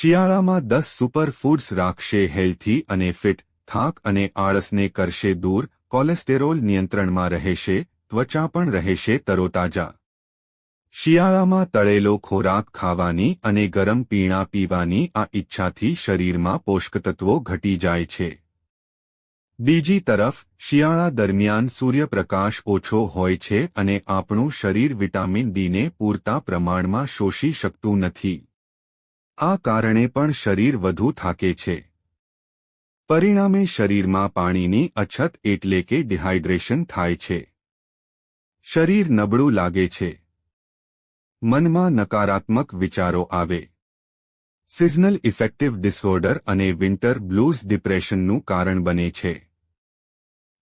શિયાળામાં દસ super foods રાખશે હેલ્થી અને ફિટ, થાક અને આળસને કરશે દૂર, કોલેસ્ટેરોલ નિયંત્રણમાં રહેશે, ત્વચા પણ રહેશે તરોતાજા. શિયાળામાં તળેલો ખોરાક ખાવાની અને ગરમ પીણા પીવાની આ ઈચ્છાથી શરીરમાં પોષકતત્વો ઘટી જાય છે. બીજી તરફ, શિયાળા દરમિયાન સૂર્યપ્રકાશ ઓછો હોય છે અને આપણું શરીર વિટામિન ડીને પૂરતા પ્રમાણમાં શોષી શકતું નથી. આ કારણે પણ શરીર વધુ થાકે છે. પરિણામે શરીરમાં પાણીની અછત એટલે કે ડિહાઇડ્રેશન થાય છે. શરીર નબળું લાગે છે. મનમાં નકારાત્મક વિચારો આવે. સિઝનલ ઇફેક્ટિવ ડિસઓર્ડર અને વિન્ટર બ્લૂઝ ડિપ્રેશનનું કારણ બને છે.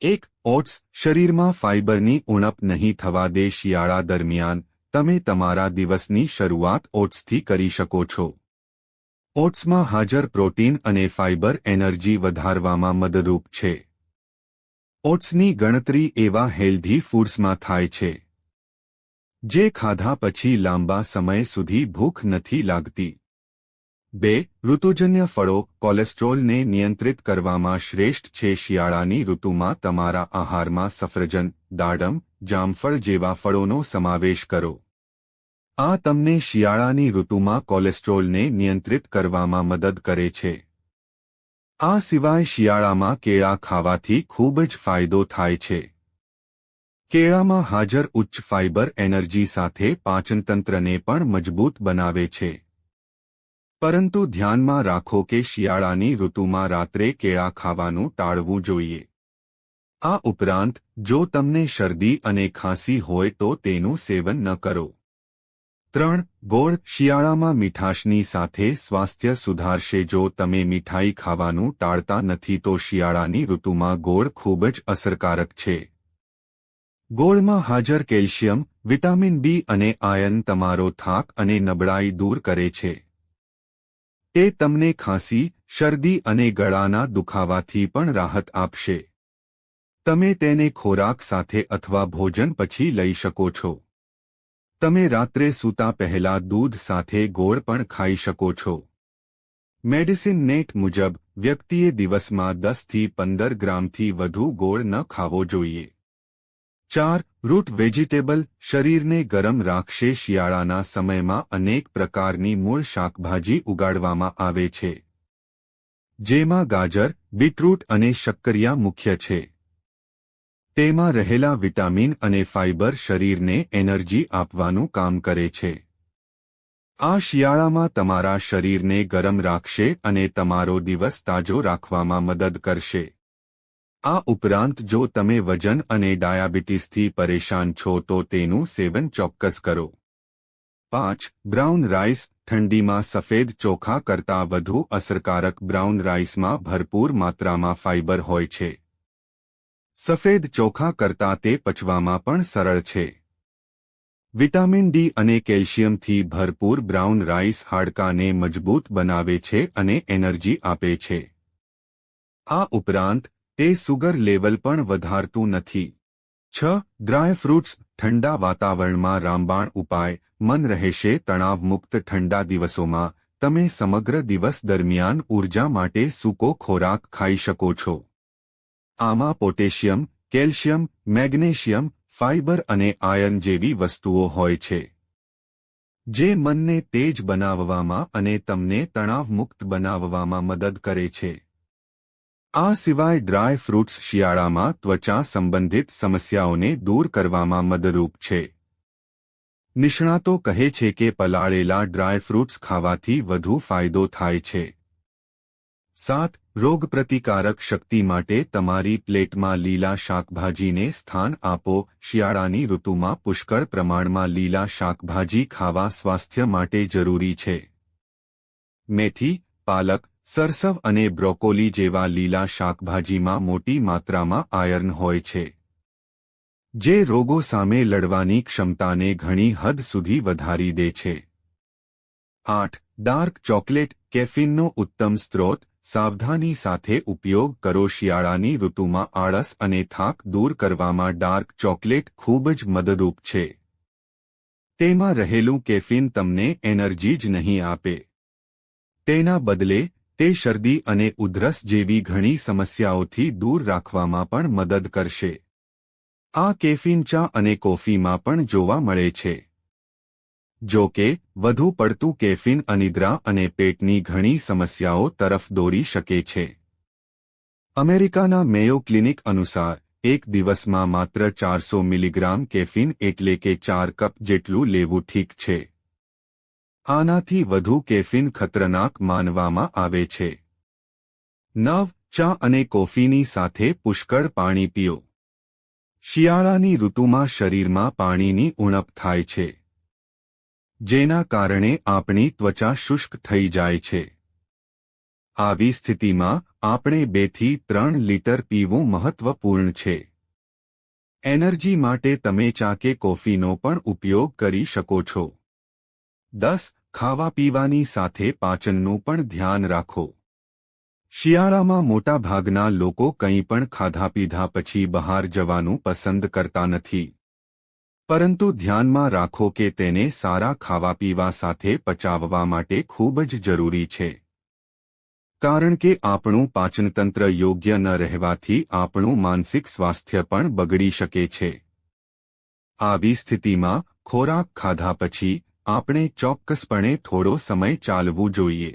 એક, ઓટ્સ, શરીરમાં ફાઇબરની ઉણપ નહીં થવા દે શિયાળા દરમિયાન, તમે તમારા દિવસની શરૂઆત ઓટ્સથી કરી શકો છો. ઓટ્સમાં હાજર પ્રોટીન અને ફાઇબર એનર્જી વધારવામાં મદદરૂપ છે. ઓટ્સની ગણતરી એવા હેલ્ધી ફૂડ્સમાં થાય છે, જે ખાધા પછી લાંબા સમય સુધી ભૂખ નથી લાગતી. બે, ઋતુજન્ય ફળો કોલેસ્ટ્રોલને નિયંત્રિત કરવામાં શ્રેષ્ઠ છે. શિયાળાની ઋતુમાં તમારા આહારમાં સફરજન, દાડમ, જામફળ જેવા ફળોનો સમાવેશ કરો. આ તમને શિયાળાની ઋતુમાં કોલેસ્ટ્રોલને નિયંત્રિત કરવામાં મદદ કરે છે. આ સિવાય શિયાળામાં કેળા ખાવાથી ખૂબ જ ફાયદો થાય છે. કેળામાં હાજર ઉચ્ચ ફાઇબર એનર્જી સાથે પાચનતંત્રને પણ મજબૂત બનાવે છે. પરંતુ ધ્યાનમાં રાખો કે શિયાળાની ઋતુમાં રાત્રે કેળા ખાવાનું ટાળવું જોઈએ. આ ઉપરાંત, જો તમને શરદી અને ખાંસી હોય તો તેનું સેવન ન કરો. ત્રણ, ગોળ શિયાળામાં મીઠાશની સાથે સ્વાસ્થ્ય સુધારશે. જો તમે મીઠાઈ ખાવાનું ટાળતા નથી, તો શિયાળાની ઋતુમાં ગોળ ખૂબ જ અસરકારક છે. ગોળમાં હાજર કેલ્શિયમ, વિટામિન બી અને આયર્ન તમારો થાક અને નબળાઈ દૂર કરે છે. તે તમને ખાંસી, શરદી અને ગળાના દુખાવાથી પણ રાહત આપશે. તમે તેને ખોરાક સાથે અથવા ભોજન પછી લઈ શકો છો. તમે રાત્રે સૂતા પહેલા દૂધ સાથે ગોળ પણ ખાઈ શકો છો. મેડિસિન નેટ મુજબ, વ્યક્તિએ દિવસમાં દસથી પંદર ગ્રામથી વધુ ગોળ ન ખાવો જોઈએ. ચાર, રૂટ વેજીટેબલ, શરીરને ગરમ રાખશે શિયાળાના સમયમાં અનેક પ્રકારની મૂળ શાકભાજી ઉગાડવામાં આવે છે. જેમાં ગાજર, બીટરૂટ અને શક્કરિયા મુખ્ય છે. તેમાં રહેલા વિટામિન અને ફાઇબર શરીરને એનર્જી આપવાનું કામ કરે છે. આ શિયાળામાં તમારા શરીરને ગરમ રાખશે અને તમારો દિવસ તાજો રાખવામાં મદદ કરશે. આ ઉપરાંત જો તમે વજન અને ડાયાબિટીસથી પરેશાન છો તો તેનું સેવન ચોક્કસ કરો. પાંચ, બ્રાઉન રાઈસ ઠંડીમાં સફેદ ચોખા કરતાં વધુ અસરકારક બ્રાઉન રાઈસમાં ભરપૂર માત્રામાં ફાઇબર હોય છે. સફેદ ચોખા કરતાં તે પચવામાં પણ સરળ છે. વિટામિન ડી અને કેલ્શિયમથી ભરપૂર બ્રાઉન રાઈસ હાડકાને મજબૂત બનાવે છે અને એનર્જી આપે છે. આ ઉપરાંત, તે સુગર લેવલ પણ વધારતું નથી. છ, ડ્રાય ફ્રૂટ્સ, ઠંડા વાતાવરણમાં રામબાણ ઉપાય, મન રહેશે તણાવમુક્ત ઠંડા દિવસોમાં, તમે સમગ્ર દિવસ દરમિયાન ઊર્જા માટે સૂકો ખોરાક ખાઈ શકો છો. આમાં પોટેશિયમ, કેલ્શિયમ, મેગ્નેશિયમ, ફાઇબર અને આયર્ન જેવી વસ્તુઓ હોય છે. જે મનને તેજ બનાવવામાં અને તમને તણાવમુક્ત બનાવવામાં મદદ કરે છે. આ સિવાય ડ્રાય ફ્રૂટ્સ શિયાળામાં ત્વચા સંબંધિત સમસ્યાઓને દૂર કરવામાં મદદરૂપ છે. નિષ્ણાતો કહે છે કે પલાળેલા ડ્રાય ફ્રૂટ્સ ખાવાથી વધુ ફાયદો થાય છે. સાત, રોગપ્રતિકારક શક્તિ માટે તમારી પ્લેટમાં લીલા શાકભાજીને સ્થાન આપો. શિયાળાની ઋતુમાં પુષ્કળ પ્રમાણમાં લીલા શાકભાજી ખાવા સ્વાસ્થ્ય માટે જરૂરી છે. મેથી, પાલક, સરસવ અને બ્રોકોલી જેવા લીલા શાકભાજીમાં મોટી માત્રામાં આયર્ન હોય છે. જે રોગો સામે લડવાની ક્ષમતાને ઘણી હદ સુધી વધારી દે છે. આઠ, ડાર્ક ચોકલેટ કેફીનનો ઉત્તમ સ્ત્રોત સાવધાની સાથે ઉપયોગ કરો શિયાળાની ઋતુમાં આળસ અને થાક દૂર કરવામાં ડાર્ક ચોકલેટ ખૂબ જ મદદરૂપ છે. તેમાં રહેલું કેફીન તમને એનર્જી જ નહીં આપે. તેના બદલે, તે શરદી અને ઉધરસ જેવી ઘણી સમસ્યાઓથી દૂર રાખવામાં પણ મદદ કરશે. આ કેફીન ચા અને કોફીમાં પણ જોવા મળે છે. જો કે, વધુ પડતું કેફીન અનિદ્રા અને પેટની ઘણી સમસ્યાઓ તરફ દોરી શકે છે. અમેરિકાના મેયો ક્લિનિક અનુસાર, એક દિવસમાં માત્ર ચારસો મિલીગ્રામ કેફીન એટલે કે ચાર કપ જેટલું લેવું ઠીક છે. આનાથી વધુ કેફીન ખતરનાક માનવામાં આવે છે. નવ, ચા અને કોફીની સાથે પુષ્કળ પાણી પીઓ. શિયાળાની ઋતુમાં શરીરમાં પાણીની ઉણપ થાય છે. જેના કારણે આપણી ત્વચા શુષ્ક થઈ જાય છે. આવી સ્થિતિમાં આપણે બેથી ત્રણ લીટર પીવું મહત્વપૂર્ણ છે. એનર્જી માટે તમે ચા કે કોફીનો પણ ઉપયોગ કરી શકો છો. દસ, ખાવા પીવાની સાથે પાચનનું પણ ધ્યાન રાખો. શિયાળામાં મોટાભાગના લોકો કંઈ પણ ખાધા પીધા પછી બહાર જવાનું પસંદ કરતા નથી. પરંતુ ધ્યાનમાં રાખો કે તેને સારા ખાવા પીવા સાથે પચાવવા માટે ખૂબ જ જરૂરી છે. કારણ કે આપણું પાચનતંત્ર યોગ્ય ન રહેવાથી આપણું માનસિક સ્વાસ્થ્ય પણ બગડી શકે છે. આવી સ્થિતિમાં ખોરાક ખાધા પછી આપણે ચોક્કસપણે થોડો સમય ચાલવું જોઈએ.